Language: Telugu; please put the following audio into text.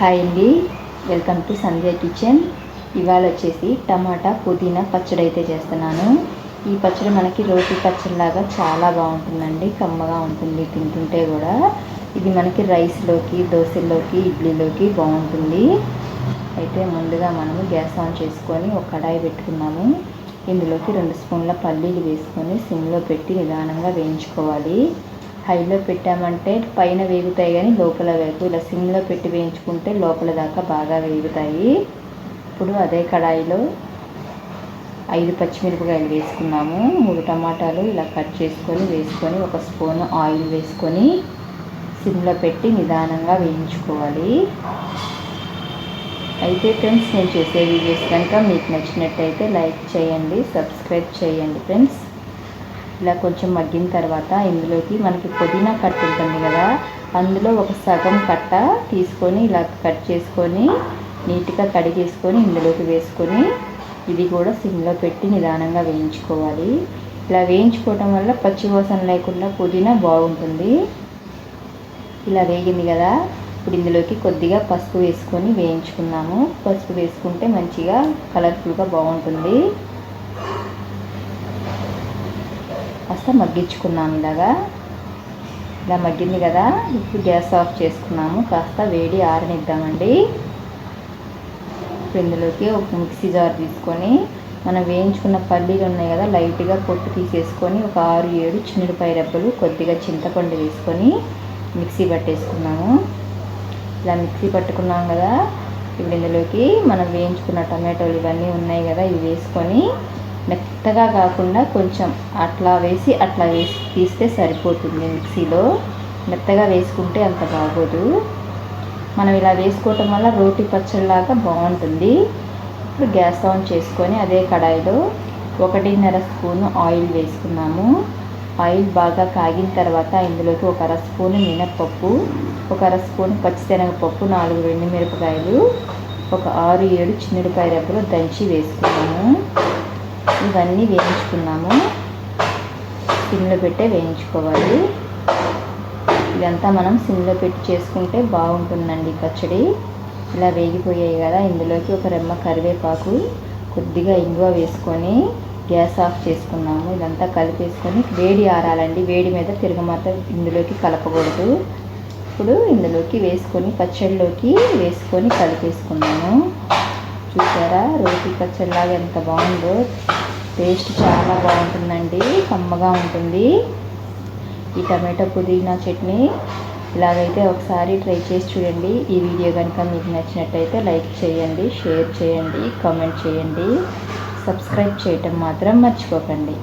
హాయ్ అండి. Welcome to Sandhya kitchen. ఇవాళ వచ్చేసి టమాటా పుదీనా పచ్చడి అయితే చేస్తున్నాను. ఈ పచ్చడి మనకి రోటి పచ్చడిలాగా చాలా బాగుంటుందండి. కమ్మగా ఉంటుంది తింటుంటే కూడా. ఇది మనకి రైస్లోకి దోశల్లోకి ఇడ్లీలోకి బాగుంటుంది. అయితే ముందుగా మనము గ్యాస్ ఆన్ చేసుకొని ఒక కడాయి పెట్టుకున్నాము. ఇందులోకి రెండు స్పూన్ల పల్లీలు వేసుకొని సిమ్లో పెట్టి నిదానంగా వేయించుకోవాలి. హైలో పెట్టామంటే పైన వేగుతాయి కానీ లోపల వేగు. ఇలా సిమ్లో పెట్టి వేయించుకుంటే లోపల దాకా బాగా వేగుతాయి. ఇప్పుడు అదే కడాయిలో ఐదు పచ్చిమిరపకాయలు వేసుకున్నాము. మూడు టమాటాలు ఇలా కట్ చేసుకొని వేసుకొని ఒక స్పూన్ ఆయిల్ వేసుకొని సిమ్లో పెట్టి నిదానంగా వేయించుకోవాలి. అయితే ఫ్రెండ్స్ నేను చేసే వీడియోస్ కనుక మీకు నచ్చినట్టయితే లైక్ చేయండి సబ్స్క్రైబ్ చేయండి ఫ్రెండ్స్. ఇలా కొంచెం మగ్గిన తర్వాత ఇందులోకి మనకి పుదీనా కట్ట ఉంటుంది కదా అందులో ఒక సగం కట్ట తీసుకొని ఇలా కట్ చేసుకొని నీట్గా కడిగేసుకొని ఇందులోకి వేసుకొని ఇది కూడా సిమ్లో పెట్టి నిదానంగా వేయించుకోవాలి. ఇలా వేయించుకోవటం వల్ల పచ్చివాసన లేకుండా పుదీనా బాగుంటుంది. ఇలా వేగింది కదా ఇప్పుడు ఇందులోకి కొద్దిగా పసుపు వేసుకొని వేయించుకున్నాము. పసుపు వేసుకుంటే మంచిగా కలర్ఫుల్గా బాగుంటుంది. కాస్త మగ్గించుకున్నాము ఇలాగా. ఇలా మగ్గింది కదా. ఇప్పుడు గ్యాస్ ఆఫ్ చేసుకున్నాము. కాస్త వేడి ఆరనిద్దామండి. ఇప్పుడు ఇందులోకి ఒక మిక్సీ జార్ తీసుకొని మనం వేయించుకున్న పల్లీలు ఉన్నాయి కదా లైట్గా పొట్టు తీసేసుకొని ఒక ఆరు ఏడు చిన్నపాయ రెబ్బలు కొద్దిగా చింతపండు తీసుకొని మిక్సీ పట్టేసుకున్నాము. ఇలా మిక్సీ పట్టుకున్నాం కదా. ఇప్పుడు ఇందులోకి మనం వేయించుకున్న టమాటోలు ఇవన్నీ ఉన్నాయి కదా ఇవి వేసుకొని మెత్తగా కాకుండా కొంచెం అట్లా వేసి అట్లా వేసి తీస్తే సరిపోతుంది మిక్సీలో. మెత్తగా వేసుకుంటే అంత బాగోదు. మనం ఇలా వేసుకోవటం వల్ల రోటి పచ్చడిలాగా బాగుంటుంది. ఇప్పుడు గ్యాస్ ఆన్ చేసుకొని అదే కడాయిలో ఒకటిన్నర స్పూను ఆయిల్ వేసుకున్నాము. ఆయిల్ బాగా కాగిన తర్వాత ఇందులోకి ఒక అర స్పూను మినప్పప్పు ఒక అర స్పూన్ పచ్చిశనగపప్పు నాలుగు రెండు మిరపకాయలు ఒక ఆరు ఏడు చిన్నడిపాయ రెబ్బలు దంచి వేసుకున్నాము. ఇవన్నీ వేయించుకున్నాము. సిమ్లో పెట్టే వేయించుకోవాలి. ఇదంతా మనం సిమ్లో పెట్టి చేసుకుంటే బాగుంటుందండి పచ్చడి. ఇలా వేగిపోయాయి కదా ఇందులోకి ఒక రెమ్మ కరివేపాకు కొద్దిగా ఇంగువ వేసుకొని గ్యాస్ ఆఫ్ చేసుకున్నాము. ఇదంతా కలిపేసుకొని వేడి ఆరాలండి. వేడి మీద తిరగమాత ఇందులోకి కలపకూడదు. ఇప్పుడు ఇందులోకి వేసుకొని పచ్చడిలోకి వేసుకొని కలిపేసుకున్నాము. చూసారా? రోటి పచ్చడిలాగా ఎంత బాగుందో. టేస్ట్ చాలా బాగుంటుందండి. కమ్మగా ఉంటుంది. ఈ టమాటో పుదీనా చట్నీ ఇలాగైతే ఒకసారి ట్రై చేసి చూడండి. ఈ వీడియో కనుక మీకు నచ్చినట్టయితే లైక్ చేయండి షేర్ చేయండి కామెంట్ చేయండి. సబ్స్క్రైబ్ చేయటం మాత్రం మర్చిపోకండి.